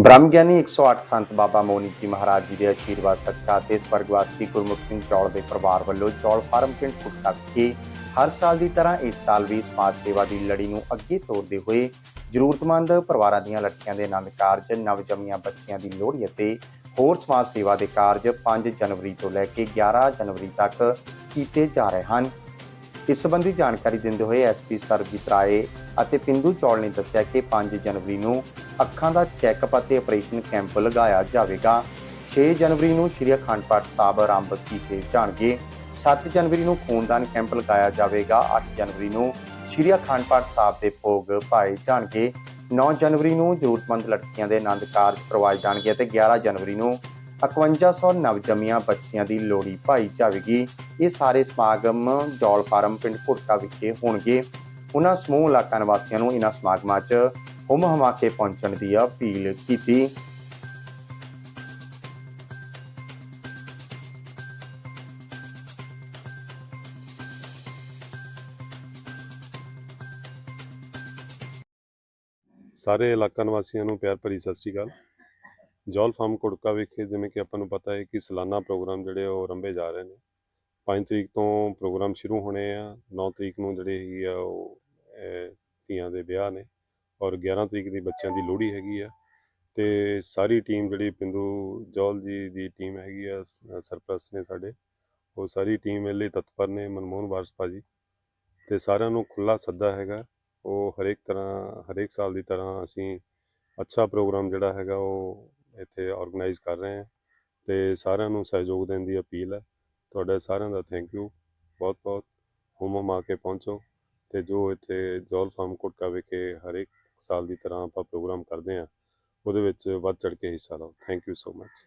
ਬ੍ਰਹਮ ਗਿਆਨੀ 108 ਸੰਤ ਬਾਬਾ ਮੋਨੀ ਜੀ ਮਹਾਰਾਜ ਜੀ ਦੇ ਆਸ਼ੀਰਵਾਦ ਸਦਕਾ ਤੇ ਸਵਰਗਵਾਸੀ ਗੁਰਮੁਖ ਸਿੰਘ ਚੌਲ ਦੇ ਪਰਿਵਾਰ ਵੱਲੋਂ ਚੌਲ ਫਾਰਮ ਪਿੰਡ ਕੁੱਟਾ ਵਿਖੇ ਹਰ ਸਾਲ ਦੀ ਤਰ੍ਹਾਂ ਇਸ ਸਾਲ ਵੀ ਸਮਾਜ ਸੇਵਾ ਦੀ ਲੜੀ ਨੂੰ ਅੱਗੇ ਤੋਰਦੇ ਹੋਏ ਜ਼ਰੂਰਤਮੰਦ ਪਰਿਵਾਰਾਂ ਦੀਆਂ ਲੜਕੀਆਂ ਦੇ ਆਨੰਦ ਕਾਰਜ, ਨਵਜੰਮੀਆਂ ਬੱਚੀਆਂ ਦੀ ਲੋਹੜੀ ਅਤੇ ਹੋਰ ਸਮਾਜ ਸੇਵਾ ਦੇ ਕਾਰਜ 5 ਜਨਵਰੀ ਤੋਂ ਲੈ ਕੇ 11 ਜਨਵਰੀ ਤੱਕ ਕੀਤੇ ਜਾ ਰਹੇ ਹਨ। ਇਸ ਸੰਬੰਧੀ ਜਾਣਕਾਰੀ ਦਿੰਦੇ ਹੋਏ ਐਸਪੀ ਸਰਬਜੀਤ ਰਾਏ ਅਤੇ ਪਿੰਦੂ ਚੌਲ ਨੇ ਦੱਸਿਆ ਕਿ 5 ਜਨਵਰੀ ਨੂੰ ਅੱਖਾਂ ਦਾ ਚੈੱਕਅਪ ਅਤੇ ਆਪਰੇਸ਼ਨ ਕੈਂਪ ਲਗਾਇਆ ਜਾਵੇਗਾ। 6 ਜਨਵਰੀ ਨੂੰ ਸ਼੍ਰੀ ਅਖੰਡ ਪਾਠ ਸਾਹਿਬ ਆਰੰਭ ਕੀਤੇ ਜਾਣਗੇ। 7 ਜਨਵਰੀ ਨੂੰ ਖੂਨਦਾਨ ਕੈਂਪ ਲਗਾਇਆ ਜਾਵੇਗਾ। 8 ਜਨਵਰੀ ਨੂੰ ਸ਼੍ਰੀ ਅਖੰਡ ਪਾਠ ਸਾਹਿਬ ਦੇ ਭੋਗ ਪਾਏ ਜਾਣਗੇ। 9 ਜਨਵਰੀ ਨੂੰ ਜ਼ਰੂਰਤਮੰਦ ਲੜਕੀਆਂ ਦੇ ਆਨੰਦ ਕਾਰਜ ਕਰਵਾਏ ਜਾਣਗੇ ਅਤੇ 11 ਜਨਵਰੀ ਨੂੰ 5100 ਨਵਜੰਮੀਆਂ ਬੱਚੀਆਂ ਦੀ ਲੋਹੜੀ ਭਾਈ ਜਾਵੇਗੀ ਇਹ ਸਾਰੇ ਸਮਾਗਮ ਜੌਲ ਫਾਰਮ ਪਿੰਡ ਭੁੱਟਾ ਵਿਖੇ ਹੋਣਗੇ। ਉਹਨਾਂ ਸਮੂਹ ਇਲਾਕਾ ਨਿਵਾਸੀਆਂ ਨੂੰ ਇਹਨਾਂ ਸਮਾਗਮਾਂ 'ਚ ਹੁਮ ਹਮਾ ਕੇ ਪਹੁੰਚਣ ਦੀ ਅਪੀਲ ਕੀਤੀ। ਸਾਰੇ ਇਲਾਕਾ ਨਿਵਾਸੀਆਂ ਨੂੰ ਪਿਆਰ ਭਰੀ ਸਤਿ ਸ਼੍ਰੀ ਅਕਾਲ। ਜੌਲ ਫਾਰਮ ਕੁੜਕਾ ਵਿਖੇ ਜਿਵੇਂ ਕਿ ਆਪਾਂ ਨੂੰ ਪਤਾ ਹੈ ਕਿ ਸਾਲਾਨਾ ਪ੍ਰੋਗਰਾਮ ਜਿਹੜੇ ਉਹ ਰੰਭੇ ਜਾ ਰਹੇ ਨੇ। 5 ਤਰੀਕ ਤੋਂ ਪ੍ਰੋਗਰਾਮ ਸ਼ੁਰੂ ਹੋਣੇ ਆ 9 ਤਰੀਕ ਨੂੰ ਜਿਹੜੇ ਹੈਗੀ ਆ ਉਹ ਧੀਆਂ ਦੇ ਵਿਆਹ ਨੇ ਔਰ 11 ਤਰੀਕ ਦੀ ਬੱਚਿਆਂ ਦੀ ਲੋਹੜੀ ਹੈਗੀ ਆ। ਤੇ ਸਾਰੀ ਟੀਮ ਜਿਹੜੀ ਪਿੰਦੂ ਜੌਲ ਜੀ ਦੀ ਟੀਮ ਹੈਗੀ ਆ, ਸ- ਸਰਪ੍ਰਸਤ ਨੇ ਸਾਡੇ, ਉਹ ਸਾਰੀ ਟੀਮ ਇਹ ਲਈ ਤਤਪਰ ਨੇ, ਮਨਮੋਹਨ ਵਾਰਸ ਜੀ। ਤੇ ਸਾਰਿਆਂ ਨੂੰ ਖੁੱਲਾ ਸੱਦਾ ਹੈਗਾ, ਉਹ ਹਰੇਕ ਤਰ੍ਹਾਂ, ਹਰੇਕ ਸਾਲ ਦੀ ਤਰ੍ਹਾਂ ਅਸੀਂ ਅੱਛਾ ਪ੍ਰੋਗਰਾਮ ਜਿਹੜਾ ਹੈਗਾ ਉਹ ਇੱਥੇ ਆਰਗੇਨਾਈਜ਼ ਕਰ ਰਹੇ ਹਾਂ ਤੇ ਸਾਰਿਆਂ ਨੂੰ ਸਹਿਯੋਗ ਦੇਣ ਦੀ ਅਪੀਲ ਹੈ। ਤੁਹਾਡਾ ਸਾਰਿਆਂ ਦਾ ਥੈਂਕ ਯੂ ਬਹੁਤ ਬਹੁਤ ਹੁਮ ਆ ਕੇ ਪਹੁੰਚੋ ਤੇ ਜੋ ਇੱਥੇ ਜੌਲ ਫਾਰਮ ਕੋਟਕਾ ਵਿਖੇ ਹਰੇਕ ਸਾਲ ਦੀ ਤਰ੍ਹਾਂ ਆਪਾਂ ਪ੍ਰੋਗਰਾਮ ਕਰਦੇ ਹਾਂ, ਉਹਦੇ ਵਿੱਚ ਵੱਧ ਚੜ ਕੇ ਹਿੱਸਾ ਲਓ। Thank you so much